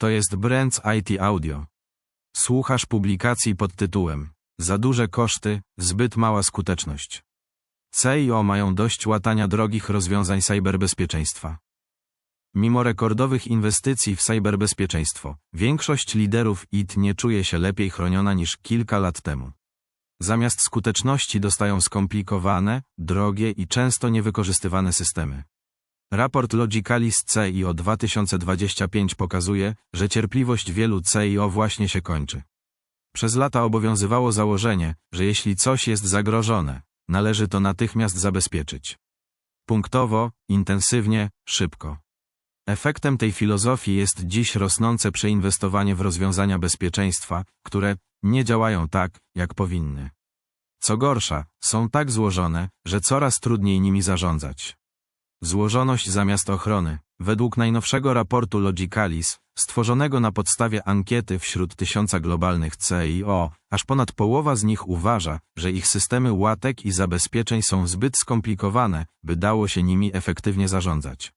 To jest Brands IT Audio. Słuchasz publikacji pod tytułem Za duże koszty, zbyt mała skuteczność. CIO mają dość łatania drogich rozwiązań cyberbezpieczeństwa. Mimo rekordowych inwestycji w cyberbezpieczeństwo, większość liderów IT nie czuje się lepiej chroniona niż kilka lat temu. Zamiast skuteczności dostają skomplikowane, drogie i często niewykorzystywane systemy. Raport Logicalis CIO 2025 pokazuje, że cierpliwość wielu CIO właśnie się kończy. Przez lata obowiązywało założenie, że jeśli coś jest zagrożone, należy to natychmiast zabezpieczyć. Punktowo, intensywnie, szybko. Efektem tej filozofii jest dziś rosnące przeinwestowanie w rozwiązania bezpieczeństwa, które nie działają tak, jak powinny. Co gorsza, są tak złożone, że coraz trudniej nimi zarządzać. Złożoność zamiast ochrony. Według najnowszego raportu Logicalis, stworzonego na podstawie ankiety wśród tysiąca globalnych CIO, aż ponad połowa z nich uważa, że ich systemy łatek i zabezpieczeń są zbyt skomplikowane, by dało się nimi efektywnie zarządzać.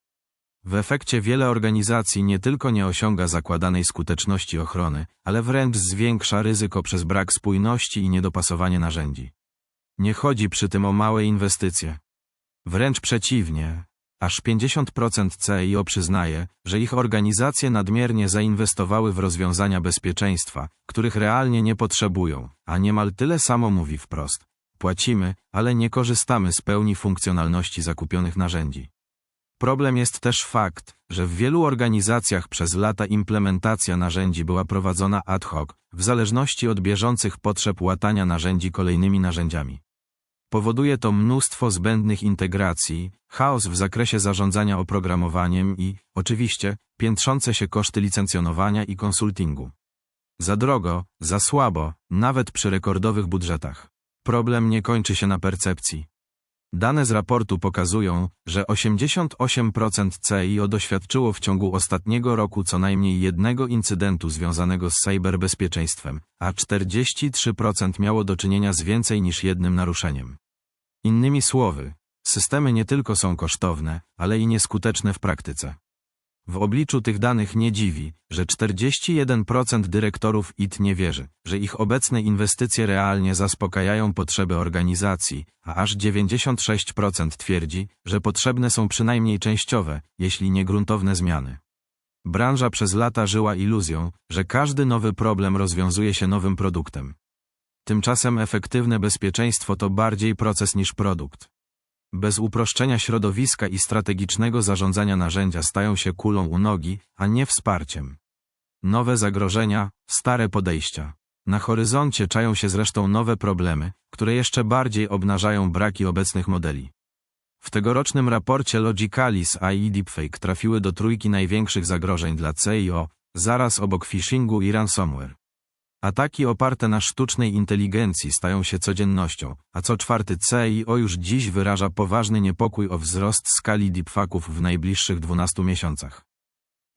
W efekcie wiele organizacji nie tylko nie osiąga zakładanej skuteczności ochrony, ale wręcz zwiększa ryzyko przez brak spójności i niedopasowanie narzędzi. Nie chodzi przy tym o małe inwestycje. Wręcz przeciwnie, aż 50% CIO przyznaje, że ich organizacje nadmiernie zainwestowały w rozwiązania bezpieczeństwa, których realnie nie potrzebują, a niemal tyle samo mówi wprost. Płacimy, ale nie korzystamy z pełni funkcjonalności zakupionych narzędzi. Problem jest też fakt, że w wielu organizacjach przez lata implementacja narzędzi była prowadzona ad hoc, w zależności od bieżących potrzeb łatania narzędzi kolejnymi narzędziami. Powoduje to mnóstwo zbędnych integracji, chaos w zakresie zarządzania oprogramowaniem i, oczywiście, piętrzące się koszty licencjonowania i konsultingu. Za drogo, za słabo, nawet przy rekordowych budżetach. Problem nie kończy się na percepcji. Dane z raportu pokazują, że 88% CIO doświadczyło w ciągu ostatniego roku co najmniej jednego incydentu związanego z cyberbezpieczeństwem, a 43% miało do czynienia z więcej niż jednym naruszeniem. Innymi słowy, systemy nie tylko są kosztowne, ale i nieskuteczne w praktyce. W obliczu tych danych nie dziwi, że 41% dyrektorów IT nie wierzy, że ich obecne inwestycje realnie zaspokajają potrzeby organizacji, a aż 96% twierdzi, że potrzebne są przynajmniej częściowe, jeśli nie gruntowne zmiany. Branża przez lata żyła iluzją, że każdy nowy problem rozwiązuje się nowym produktem. Tymczasem efektywne bezpieczeństwo to bardziej proces niż produkt. Bez uproszczenia środowiska i strategicznego zarządzania narzędzia stają się kulą u nogi, a nie wsparciem. Nowe zagrożenia, stare podejścia. Na horyzoncie czają się zresztą nowe problemy, które jeszcze bardziej obnażają braki obecnych modeli. W tegorocznym raporcie Logicalis AI Deepfake trafiły do trójki największych zagrożeń dla CIO, zaraz obok phishingu i ransomware. Ataki oparte na sztucznej inteligencji stają się codziennością, a co czwarty CIO już dziś wyraża poważny niepokój o wzrost skali deepfaków w najbliższych 12 miesiącach.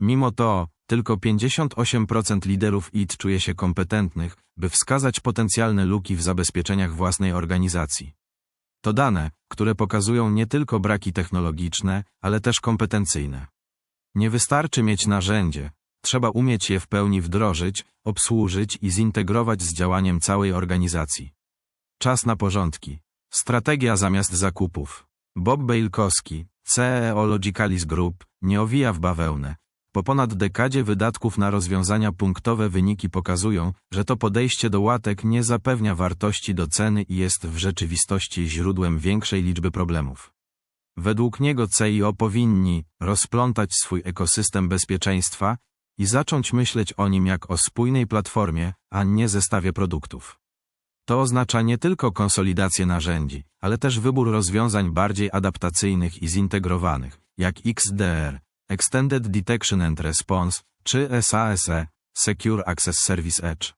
Mimo to, tylko 58% liderów IT czuje się kompetentnych, by wskazać potencjalne luki w zabezpieczeniach własnej organizacji. To dane, które pokazują nie tylko braki technologiczne, ale też kompetencyjne. Nie wystarczy mieć narzędzie, Trzeba umieć je w pełni wdrożyć, obsłużyć i zintegrować z działaniem całej organizacji. Czas na porządki. Strategia zamiast zakupów. Bob Bejlkowski, CEO Logicalis Group, nie owija w bawełnę. Po ponad dekadzie wydatków na rozwiązania punktowe wyniki pokazują, że to podejście do łatek nie zapewnia wartości do ceny i jest w rzeczywistości źródłem większej liczby problemów. Według niego CIO powinni rozplątać swój ekosystem bezpieczeństwa, i zacząć myśleć o nim jak o spójnej platformie, a nie zestawie produktów. To oznacza nie tylko konsolidację narzędzi, ale też wybór rozwiązań bardziej adaptacyjnych i zintegrowanych, jak XDR, Extended Detection and Response, czy SASE, Secure Access Service Edge.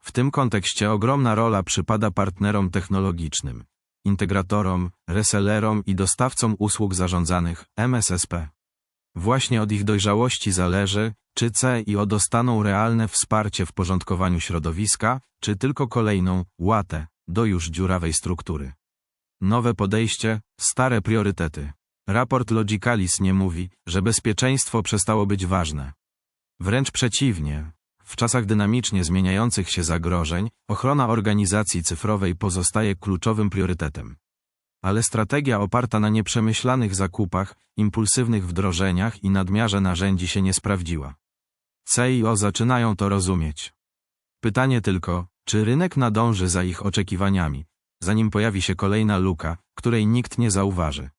W tym kontekście ogromna rola przypada partnerom technologicznym, integratorom, resellerom i dostawcom usług zarządzanych MSSP. Właśnie od ich dojrzałości zależy, czy CIO dostaną realne wsparcie w porządkowaniu środowiska, czy tylko kolejną łatę do już dziurawej struktury. Nowe podejście, stare priorytety. Raport Logicalis nie mówi, że bezpieczeństwo przestało być ważne. Wręcz przeciwnie. W czasach dynamicznie zmieniających się zagrożeń, ochrona organizacji cyfrowej pozostaje kluczowym priorytetem. Ale strategia oparta na nieprzemyślanych zakupach, impulsywnych wdrożeniach i nadmiarze narzędzi się nie sprawdziła. CIO zaczynają to rozumieć. Pytanie tylko, czy rynek nadąży za ich oczekiwaniami, zanim pojawi się kolejna luka, której nikt nie zauważy.